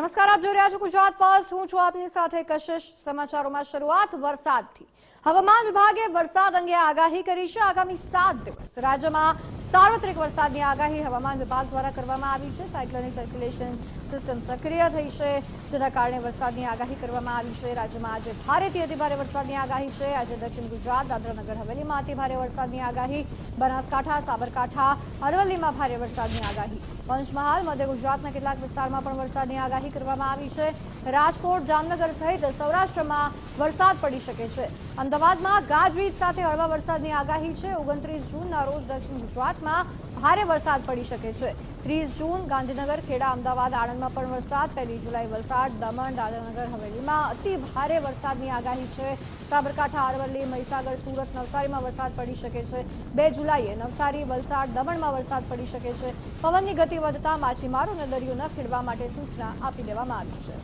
નમસ્કાર, આપ જોઈ રહ્યા છો ગુજરાત ફર્સ્ટ. હું છું આપની સાથે કશિશ. સમાચારોમાં શરૂઆત વરસાદથી. હવામાન વિભાગે વરસાદ અંગે આગાહી કરી છે. આગામી સાત દિવસ રાજ્યમાં સાર્વત્રિક વરસાદની આગાહી હવામાન વિભાગ દ્વારા કરવામાં આવી છે. સાયક્લોનિક સર્ક્યુલેશન સિસ્ટમ સક્રિય થઈ છે, જેના કારણે વરસાદની આગાહી કરવામાં આવી છે. રાજ્યમાં આજે ભારેથી અતિભારે વરસાદની આગાહી છે. આજે દક્ષિણ ગુજરાત, દાદરાનગર, હવેલીમાં અતિભારે વરસાદની આગાહી બનાસકાંઠા, સાબરકાંઠા, અરવલ્લીમાં ભારે વરસાદની આગાહી. પંચમહાલ, મધ્ય ગુજરાતના કેટલાક વિસ્તારમાં પણ વરસાદની આગાહી કરવામાં આવી છે. રાજકોટ, જામનગર સહિત સૌરાષ્ટ્રમાં વરસાદ પડી શકે છે. અમદાવાદમાં ગાજવીજ સાથે હળવા વરસાદની આગાહી છે. ઓગણત્રીસ જૂનના રોજ દક્ષિણ ગુજરાતમાં ભારે વરસાદ પડી શકે છે. ત્રીસ જૂન ગાંધીનગર, ખેડા, અમદાવાદ, આણંદમાં પણ વરસાદ. પહેલી જુલાઈ વલસાડ, દમણ, દાદરાનગર, હવેલીમાં અતિ ભારે વરસાદની આગાહી છે. સાબરકાંઠા, અરવલ્લી, મહીસાગર, સુરત, નવસારીમાં વરસાદ પડી શકે છે. બે જુલાઈએ નવસારી, વલસાડ, દમણમાં વરસાદ પડી શકે છે. પવનની ગતિ વધતા માછીમારોને દરિયો ન ખેડવા માટે સૂચના આપી દેવામાં આવી છે.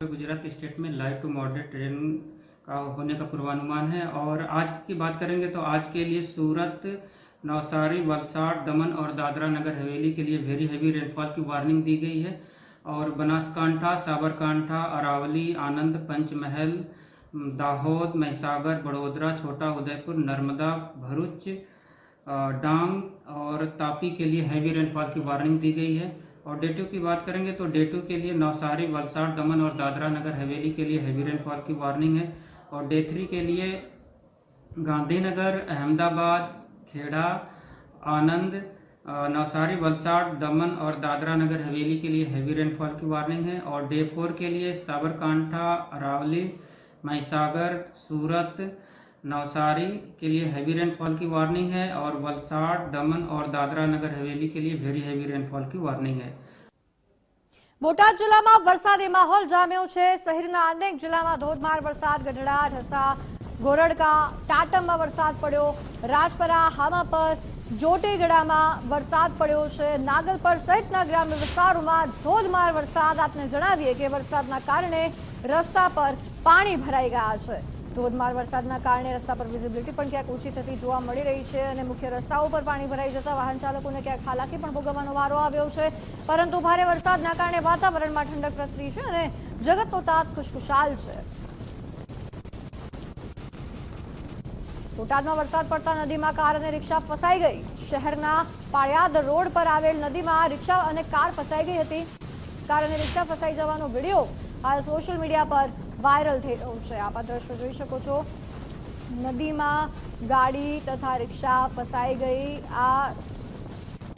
ગુજરાતી સ્ટેટમાં લાઇવ ટુ મોડરેટ ટ્રેન का होने का पूर्वानुमान है। और आज की बात करेंगे तो आज के लिए सूरत, नवसारी, वलसाड़, दमन और दादरा नगर हवेली के लिए वेरी हैवी रेनफॉल की वार्निंग दी गई है। और बनासकांठा, साबरकांठा, अरावली, आनंद, पंचमहल, दाहोद, महिसागर, बड़ोदरा, छोटा उदयपुर, नर्मदा, भरूच डांग और तापी के लिए हैवी रेनफॉल की वार्निंग दी गई है। और डे टू की बात करेंगे तो डे टू के लिए नवसारी, वलसाड़, दमन और दादरा नगर हवेली के लिए हैवी रेनफॉल की वार्निंग है। और डे थ्री के लिए गांधीनगर, अहमदाबाद, खेड़ा, आनंद नवसारी, वलसाड़, दमन और दादरा नगर हवेली के लिए हैवी रेनफॉल की वार्निंग है। और डे फोर के लिए साबरकांठा, अरावली, महिसागर, सूरत, नवसारी के लिए हैवी रेनफॉल की वार्निंग है। और वलसाड़, दमन और दादरा नगर हवेली के लिए वेरी हैवी रेनफॉल की वार्निंग है। બોટાદ જિલ્લામાં વરસાદી માહોલ જામ્યો છે. શહેરના અનેક જિલ્લામાં ધોધમાર વરસાદ, ગઢડા, ઢસા, ગોરડકા, ટાટમમાં વરસાદ પડ્યો. રાજપરા, હામાપર જોટેગડામાં વરસાદ પડ્યો છે. નાગલપર સહિતના ગ્રામ્ય વિસ્તારોમાં ધોધમાર વરસાદ. આપને જણાવીએ કે વરસાદના કારણે રસ્તા પર પાણી ભરાઈ ગયા છે. ધોધમાર વરસાદના કારણે રસ્તા પર વિઝિબિલિટી પણ ક્યાંક ઓછી થતી જોવા મળી રહી છે અને મુખ્ય રસ્તાઓ પર પાણી ભરાઈ જતા વાહન ચાલકોને ક્યાંક હાલાકી પણ ભોગવવાનો વારો આવ્યો છે. પરંતુ ભારે વરસાદના કારણે વાતાવરણમાં ઠંડક પ્રસરી છે અને જગતનો તાત ખુશખુશાલ છે. બોટાદમાં વરસાદ પડતા નદીમાં કાર અને રિક્ષા ફસાઈ ગઈ. શહેરના પાળિયાદ રોડ પર આવેલ નદીમાં રિક્ષા અને કાર ફસાઈ ગઈ હતી. કાર અને રિક્ષા ફસાઈ જવાનો વીડિયો હાલ સોશિયલ મીડિયા પર વાયરલ થઈ રહ્યું છે. આપ દ્રશ્યો જોઈ શકો છો. નદીમાં ગાડી તથા રિક્ષા ફસાઈ ગઈ. આ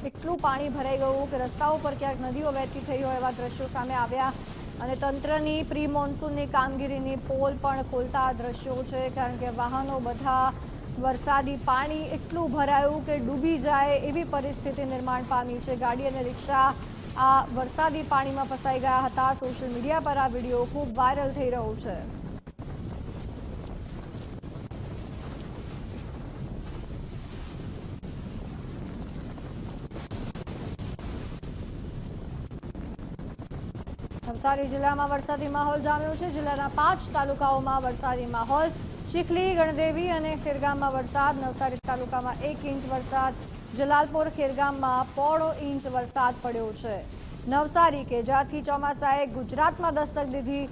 એટલું પાણી ભરાઈ ગયું કે રસ્તાઓ પર ક્યાંક નદીઓ વહેતી થઈ હોય એવા દ્રશ્યો સામે આવ્યા. અને તંત્રની પ્રી મોન્સૂનની કામગીરીની પોલ પણ ખોલતા દ્રશ્યો છે, કારણ કે વાહનો બધા વરસાદી પાણી એટલું ભરાયું કે ડૂબી જાય એવી પરિસ્થિતિ નિર્માણ પામી છે. ગાડી અને રિક્ષા આ વરસાદી પાણીમાં ફસાઈ ગયા હતા. સોશિયલ મીડિયા પર આ વીડિયો ખૂબ વાયરલ થઈ રહ્યો છે. નવસારી જિલ્લામાં વરસાદી માહોલ જામ્યો છે. જિલ્લાના પાંચ તાલુકાઓમાં વરસાદી માહોલ. ચીખલી, ગણદેવી અને ખેરગામમાં વરસાદ. નવસારી તાલુકામાં એક ઇંચ વરસાદ. જલાલપોર ખેરગામમાં પોણો ઇંચ વરસાદ પડ્યો છે. નવસારી કે જ્યાંથી ચોમાસાએ ગુજરાતમાં દસ્તક દીધી.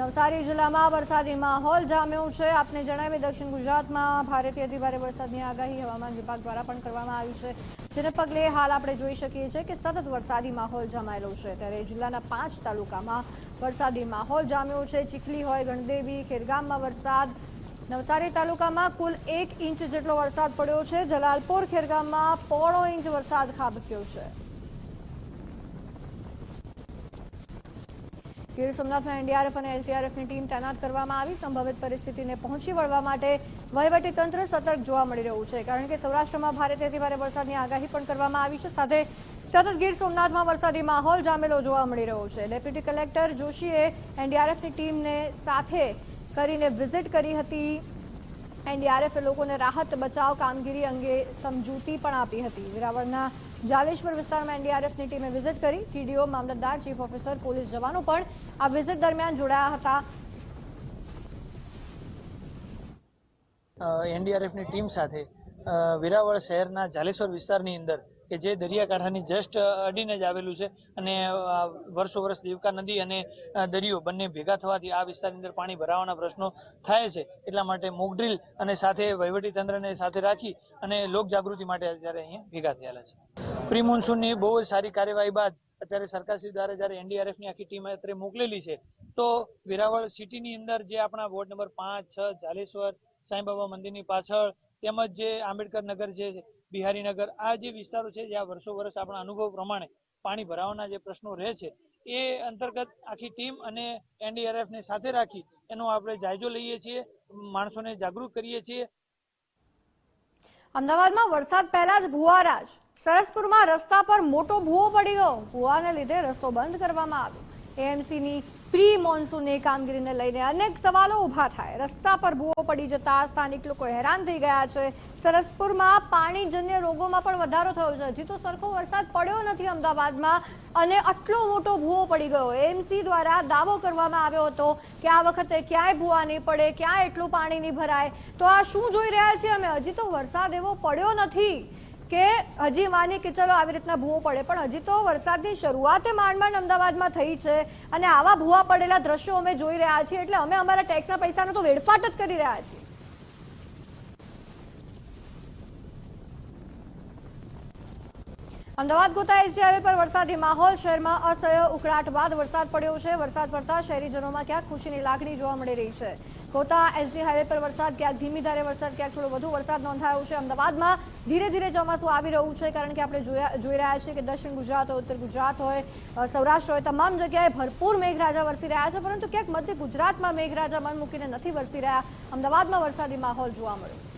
નવસારી જિલ્લામાં વરસાદી માહોલ જામ્યો છે. આપને જણાવી દક્ષિણ ગુજરાતમાં ભારેથી અતિભારે વરસાદની આગાહી હવામાન વિભાગ દ્વારા પણ કરવામાં આવી છે. જેને પગલે હાલ આપણે જોઈ શકીએ છીએ કે સતત વરસાદી માહોલ જમાયેલો છે. ત્યારે જિલ્લાના પાંચ તાલુકામાં વરસાદી માહોલ જામ્યો છે. ચીખલી હોય, ગણદેવી, ખેરગામમાં વરસાદ નવસારી તાલુકામાં કુલ એક ઇંચ જેટલો વરસાદ પડ્યો છે. જલાલપોર ખેરગામમાં પોણો ઇંચ વરસાદ ખાબક્યો છે. ગીર સોમનાથમાં એનડીઆરએફ અને એસડીઆરએફની ટીમ તૈનાત કરવામાં આવી. સંભવિત પરિસ્થિતિને પહોંચી વળવા માટે તંત્ર સતર્ક જોવા મળી રહ્યું છે. કારણ કે સૌરાષ્ટ્રમાં ભારેથી ભારે વરસાદની આગાહી પણ કરવામાં આવી છે. સાથે સતત ગીર સોમનાથમાં વરસાદી માહોલ જામેલો જોવા મળી રહ્યો છે. ડેપ્યુટી કલેક્ટર જોશીએ એનડીઆરએફની ટીમને સાથે કરીને વિઝિટ કરી હતી એનડીઆરએફે લોકોને રાહત બચાવ કામગીરી અંગે સમજૂતી પણ આપી હતી. વેરાવળના જાલેશ્વર વિસ્તારમાં એનડીઆરએફની ટીમે વિઝિટ કરી. ટીડીઓ મામલતદાર, ચીફ ઓફિસર, પોલીસ જવાનો પણ આ વિઝિટ દરમિયાન જોડાયા હતા. એનડીઆરએફની ટીમ સાથે વેરાવળ શહેરના જાલેશ્વર વિસ્તારની અંદર કે જે દરિયાકાંઠાની જસ્ટ અડીને જ આવેલું છે અને વર્ષો વર્ષ દેવકા નદી અને દરિયો બંને ભેગા થવાથી આ વિસ્તારની અંદર પાણી ભરાવાના પ્રશ્નો થાય છે. એટલા માટે મોકડ્રીલ અને સાથે વહીવટીતંત્રને સાથે રાખી અને લોક માટે અત્યારે અહીંયા ભેગા થયેલા છે. પ્રી મોન્સૂનની બહુ જ સારી કાર્યવાહી બાદ અત્યારે સરકારશ્રી દ્વારા જ્યારે એનડીઆરએફની આખી ટીમ અત્યારે મોકલેલી છે, તો વેરાવળ સિટીની અંદર જે આપણા વોર્ડ નંબર પાંચ, છ, જાલેશ્વર, સાંઈબાબા મંદિરની પાછળ તેમજ જે આંબેડકર નગર છે બિહારીનગર આ જે વિસ્તારો છે જ્યાં વર્ષો વર્ષ આપણા અનુભવ પ્રમાણે પાણી ભરાવાના જે પ્રશ્નો રહે છે, એ અંતર્ગત આખી ટીમ અને એનડીઆરએફને સાથે રાખી એનો આપણે જાયજો લઈએ છીએ, માણસોને જાગૃત કરીએ છીએ. અમદાવાદમાં વરસાદ પહેલા જ ભુવારાજ સરસપુરમાં રસ્તા પર મોટો ભૂવો પડી ગયો ભૂવાને લીધે રસ્તો બંધ કરવામાં આવ્યો. એએમસીની પ્રી મોન્સૂનની કામગીરીને લઈને અનેક સવાલો ઊભા થાય. રસ્તા પર ભૂવો પડી જતા સ્થાનિક લોકો હેરાન થઈ ગયા છે. સરસપુરમાં પાણીજન્ય રોગોમાં પણ વધારો થયો છે. હજી તો સરખો વરસાદ પડ્યો નથી અમદાવાદમાં અને આટલો મોટો ભૂવો પડી ગયો. એમસી દ્વારા દાવો કરવામાં આવ્યો હતો કે આ વખતે ક્યાંય ભૂવા નહીં પડે, ક્યાંય એટલું પાણી નહીં ભરાય. તો આ શું જોઈ રહ્યા છીએ અમે? હજી તો વરસાદ એવો પડ્યો નથી. કે હજી માની કે ચલો આવી રીતના ભૂવો પડે, પણ હજી તો વરસાદની શરૂઆતે માંડ માંડ અમદાવાદમાં થઈ છે અને આવા ભૂવા પડેલા દ્રશ્યો અમે જોઈ રહ્યા છીએ. એટલે અમે અમારા ટેક્સના પૈસાનો તો વેડફાટ જ કરી રહ્યા છીએ. અમદાવાદ ગોતા હવે પર વરસાદી માહોલ, શહેરમાં અસહ્ય ઉકળાટ બાદ વરસાદ પડ્યો છે. વરસાદ પડતા શહેરીજનોમાં ક્યાંક ખુશીની લાગણી જોવા મળી રહી છે. ગોતા એસજી હાઈવે પર વરસાદ, ક્યાંક ધીમી ધારે વરસાદ, ક્યાંક થોડો વધુ વરસાદ નોંધાયો છે. અમદાવાદમાં ધીરે ધીરે ચોમાસું આવી રહ્યું છે, કારણ કે આપણે જોઈ રહ્યા છીએ કે દક્ષિણ ગુજરાત હોય, ઉત્તર ગુજરાત હોય સૌરાષ્ટ્ર હોય, તમામ જગ્યાએ ભરપૂર મેઘરાજા વરસી રહ્યા છે, પરંતુ ક્યાંક મધ્ય ગુજરાતમાં મેઘરાજા મન મૂકીને નથી વરસી રહ્યા. અમદાવાદમાં વરસાદી માહોલ જોવા મળ્યો.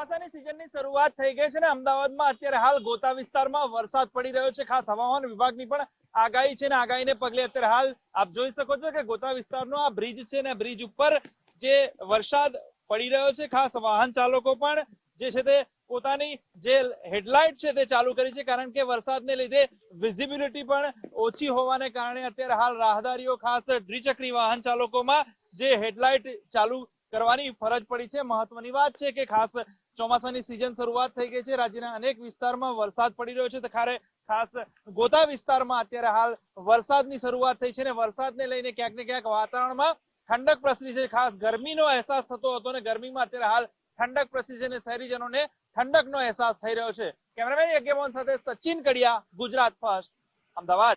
ચોમાસાની સિઝનની શરૂઆત થઈ ગઈ છે ને અમદાવાદમાં અત્યારે હાલ ગોતા વિસ્તારમાં વરસાદ પડી રહ્યો છે. ખાસ હવામાન વિભાગની પણ આગાહી છે ને આગાહીને પગલે અત્યારે હાલ આપ જોઈ શકો છો કે ગોતા વિસ્તારનો આ બ્રિજ છે ને બ્રિજ ઉપર જે વરસાદ પડી રહ્યો છે, ખાસ વાહન ચાલકો પણ જે છે તે પોતાની જે હેડલાઇટ છે તે ચાલુ કરી છે કારણ કે વરસાદને લીધે વિઝિબિલિટી પણ ઓછી હોવાને કારણે અત્યારે હાલ રાહદારીઓ, ખાસ દ્વિચક્રી વાહન ચાલકોમાં જે હેડલાઇટ ચાલુ કરવાની ફરજ પડી છે. મહત્વની વાત છે કે ખાસ ચોમાસાની સિઝન શરૂઆત થઈ ગઈ છે. રાજ્યના અનેક વિસ્તારમાં વરસાદ પડી રહ્યો છે. ખારે ખાસ ગોતા વિસ્તારમાં અત્યારે હાલ વરસાદની શરૂઆત થઈ છે ને વરસાદને લઈને ક્યાંક ને ક્યાંક વાતાવરણમાં ઠંડક પ્રસરી છે. ખાસ ગરમીનો અહેસાસ થતો હતો અને ગરમીમાં અત્યારે હાલ ઠંડક પ્રસરી છે અને શહેરીજનોને ઠંડકનો અહેસાસ થઈ રહ્યો છે. કેમેરામેન યજ્ઞમોહન સાથે સચિન કડિયા, ગુજરાત ફર્સ્ટ, અમદાવાદ.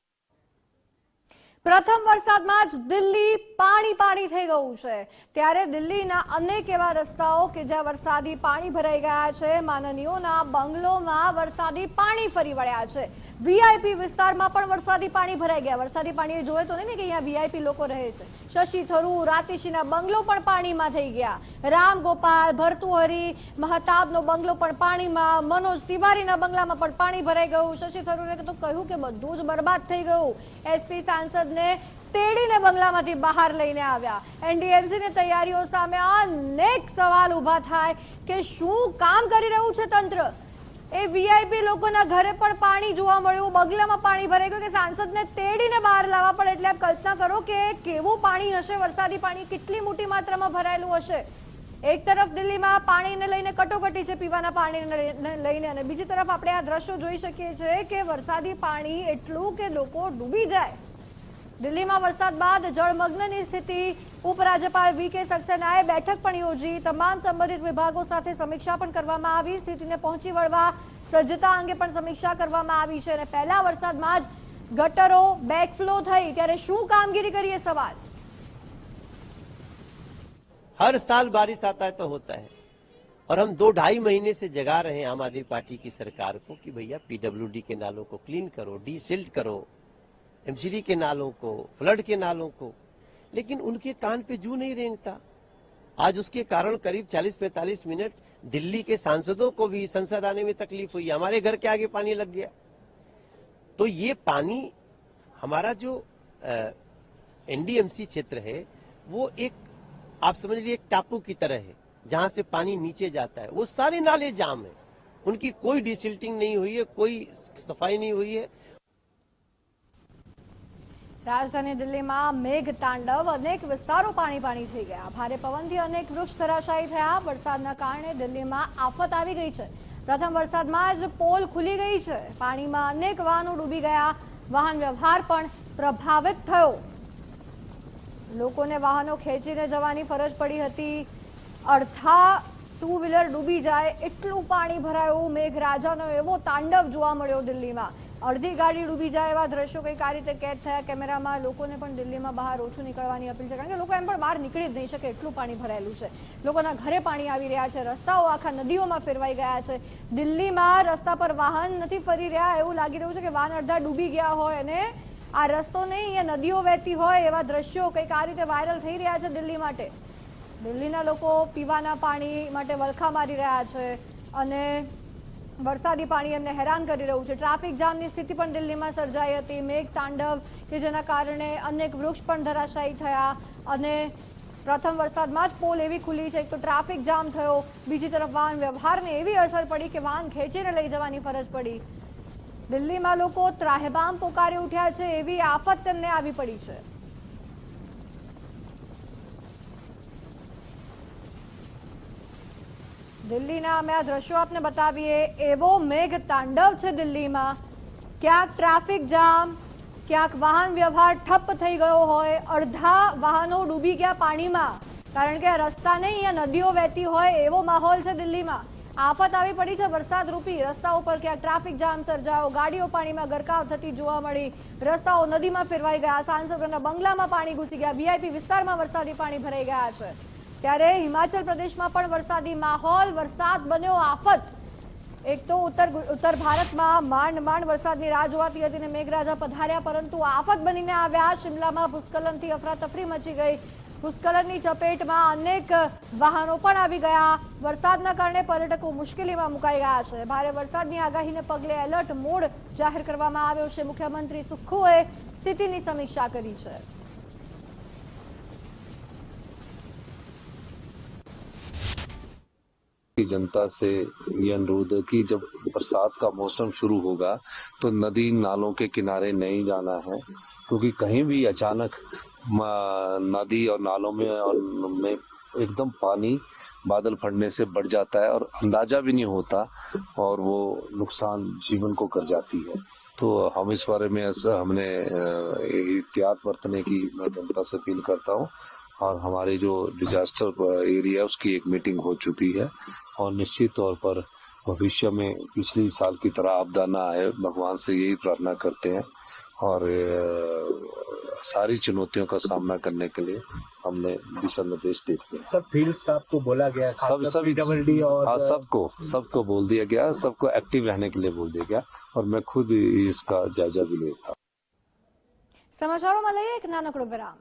પ્રથમ વરસાદમાં જ દિલ્હી પાણી પાણી થઈ ગયું છે. ત્યારે દિલ્હીના અનેક એવા રસ્તાઓ કે જ્યાં વરસાદી પાણી ભરાઈ ગયા છે, માનનીયોના બંગલોમાં વરસાદી પાણી ફરી વળ્યા છે. વીઆઈપી વિસ્તારમાં પણ વરસાદી પાણી ભરાઈ ગયા. વરસાદી પાણી જોયે તો નહીં કે અહીંયા વીઆઈપી લોકો રહે છે. શશી થરૂર રાતીશીના બંગલો પણ પાણીમાં થઈ ગયા. રામ ગોપાલ, ભરતુહરી, મહતાબનો બંગલો પણ પાણીમાં. મનોજ તિવારીના બંગલામાં પણ પાણી ભરાઈ ગયું. શશી થરૂરે તો કહ્યું કે બધું જ બરબાદ થઈ ગયું. એસપી સાંસદને તેડીને બંગલામાંથી બહાર લઈને આવ્યા. એનડીએમસીની તૈયારીઓ સામે અનેક સવાલ ઊભા થાય કે શું કામ કરી રહ્યું છે તંત્ર? એ વીઆઈપી લોકોના ઘરે પણ પાણી જોવા મળ્યું. બંગલામાં પાણી ભરાઈ ગયું કે સાંસદને તેડીને બહાર લાવવા પડે એટલે આપ કલ્પના કરો કે કેવું પાણી હશે? વરસાદી પાણી કેટલી મોટી માત્રામાં ભરાયેલું હશે? એક તરફ દિલ્હીમાં પાણીને લઈને કટોકટી છે પીવાના પાણીને લઈને અને બીજી તરફ આપણે આ દ્રશ્યો જોઈ શકીએ છીએ કે વરસાદી પાણી એટલું કે લોકો ડૂબી જાય. દિલ્હીમાં વરસાદ બાદ જળમગ્નની સ્થિતિ ઉપરાજ્યપાલ વી કે સક્સેનાએ બેઠક પણ યોજી તમામ સંબંધિત વિભાગો સાથે સમીક્ષા પણ કરવામાં આવી સ્થિતિને પહોંચી વળવા સજ્જતા અંગે પણ સમીક્ષા કરવામાં આવી છે અને પહેલા વરસાદમાં જ ગટરો બેકફ્લો થઈ ત્યારે શું કામગીરી કરીએ સવાલ हर साल बारिश आता है तो होता है और हम दो ढाई महीने से जगा रहे हैं आम आदमी पार्टी की सरकार को कि भैया पीडब्ल्यूडी के नालों को क्लीन करो डीसिल्ट करो एमसीडी के नालों को, फ्लड के नालों को, लेकिन उनके कान पे जू नहीं रेंगता। आज उसके कारण करीब 40-45 मिनट दिल्ली के सांसदों को भी संसद आने में तकलीफ़ हुई, हमारे घर के आगे पानी लग गया। तो ये पानी, हमारा जो एनडीएमसी क्षेत्र है, वो एक, आप समझ लीजिए, एक टापू की तरह है, जहाँ से पानी नीचे जाता है। वो सारे नाले जाम है। उनकी कोई डिसिल्टिंग नहीं हुई है, कोई सफ़ाई नहीं हुई है। રાજધાની દિલ્હીમાં મેઘ તાંડવ અનેક વિસ્તારો પાણી પાણી થઈ ગયા. ભારે પવનથી અનેક વૃક્ષ ધરાશાયી થયા. વરસાદના કારણે દિલ્હીમાં આફત આવી ગઈ છે. પ્રથમ વરસાદમાં જ પોલ ખુલી ગઈ છે. પાણીમાં અનેક વાહનો ડૂબી ગયા. વાહન વ્યવહાર પણ પ્રભાવિત થયો. લોકોને વાહનો ખેંચીને જવાની ફરજ પડી હતી. અડધા ટુ વ્હીલર ડૂબી જાય એટલું પાણી ભરાયું. મેઘરાજાનો એવો તાંડવ જોવા મળ્યો દિલ્હીમાં. અડધી ગાડી ડૂબી જાય એવા દ્રશ્યો કંઈક આ રીતે કેદ થયા. કેમેરામાં લોકોને પણ દિલ્હીમાં બહાર ઓછું નીકળવાની અપીલ છે, કારણ કે લોકો એમ પણ બહાર નીકળી જ નહીં શકે, એટલું પાણી ભરાયેલું છે. લોકોના ઘરે પાણી આવી રહ્યા છે, રસ્તાઓ આખા નદીઓમાં ફેરવાઈ ગયા છે. દિલ્હીમાં રસ્તા પર વાહન નથી ફરી રહ્યા એવું લાગી રહ્યું છે કે વાહન અડધા ડૂબી ગયા હોય અને આ રસ્તો નહીં, અહીંયા નદીઓ વહેતી હોય એવા દ્રશ્યો કંઈક આ રીતે વાયરલ થઈ રહ્યા છે દિલ્હી માટે. દિલ્હીના લોકો પીવાના પાણી માટે વલખા મારી રહ્યા છે અને વરસાદી પાણી એમને હેરાન કરી રહ્યું છે. ટ્રાફિક જામની સ્થિતિ પણ દિલ્હીમાં સર્જાઈ હતી. મેઘ, તાંડવ કે જેના કારણે અનેક વૃક્ષ પણ ધરાશાયી થયા અને પ્રથમ વરસાદમાં જ પોલ એવી ખુલી છે તો ટ્રાફિક જામ થયો. બીજી તરફ વાહન વ્યવહારને એવી અસર પડી કે વાહન ખેંચીને લઈ જવાની ફરજ પડી. દિલ્હીમાં લોકો ત્રાહેબામ પોકારી ઉઠ્યા છે એવી આફત તેમને આવી પડી છે. દિલ્હીના અમે આ દ્રશ્યો આપને બતાવીએ. એવો મેઘ તાંડવ છે દિલ્હીમાં. ક્યાંક ટ્રાફિક જામ, ક્યાંક વાહન વ્યવહાર ઠપ થઈ ગયો હોય, અડધા વાહનો ડૂબી ગયા પાણીમાં. કારણ કે રસ્તા નહીં અહીંયા નદીઓ વહેતી હોય એવો માહોલ છે દિલ્હીમાં. આફત આવી પડી છે વરસાદ રૂપી રસ્તા ઉપર ક્યાંક ટ્રાફિક જામ સર્જાયો, ગાડીઓ પાણીમાં ગરકાવ થતી જોવા મળી. રસ્તાઓ નદીમાં ફેરવાઈ ગયા, સાંસદોના બંગલામાં પાણી ઘૂસી ગયા, વીઆઈપી વિસ્તારમાં વરસાદી પાણી ભરાઈ ગયા છે. ત્યારે હિમાચલ પ્રદેશમાં પણ વરસાદી માહોલ, વરસાદ બન્યો આફત. એક તો ઉત્તર ઉત્તર ભારતમાં માંડ માંડ વરસાદની રાહ જોવાતી હતી અને મેઘરાજા પધાર્યા, પરંતુ આફત બનીને આવ્યા. શિમલામાં ભૂસ્ખલનથી અફરાતફરી મચી ગઈ. ભૂસ્ખલનની ચપેટમાં અનેક વાહનો પણ આવી ગયા. વરસાદના કારણે પર્યટકો મુશ્કેલીમાં મુકાઈ ગયા છે. ભારે વરસાદની આગાહીને પગલે એલર્ટ મોડ જાહેર કરવામાં આવ્યો છે. મુખ્યમંત્રી સુખુએ સ્થિતિની સમીક્ષા કરી છે. की जनता से ये अनुरोध है कि जब बरसात का मौसम शुरू होगा तो नदी नालों के किनारे नहीं जाना है, क्योंकि कहीं भी अचानक नदी और नालों में और में एकदम पानी बादल फटने से बढ़ जाता है और अंदाज़ा भी नहीं होता और वो नुकसान जीवन को कर जाती है। तो हम इस बारे में हमने एहतियात बरतने की मैं जनता से अपील करता हूँ। और हमारे जो डिजास्टर एरिया उसकी एक मीटिंग हो चुकी है। और निश्चित तौर पर भविष्य में पिछले साल की तरह आपदा ना आए भगवान से यही प्रार्थना करते हैं। और सारी चुनौतियों का सामना करने के लिए हमने दिशा निर्देश दे दिए सब फ़ील्ड स्टाफ को बोला गया सब सब डी और हाँ सबको सबको बोल दिया गया सबको एक्टिव रहने के लिए बोल दिया गया और मैं खुद इसका जायजा भी लेता समाचारों में एक नानकड़ो विराम।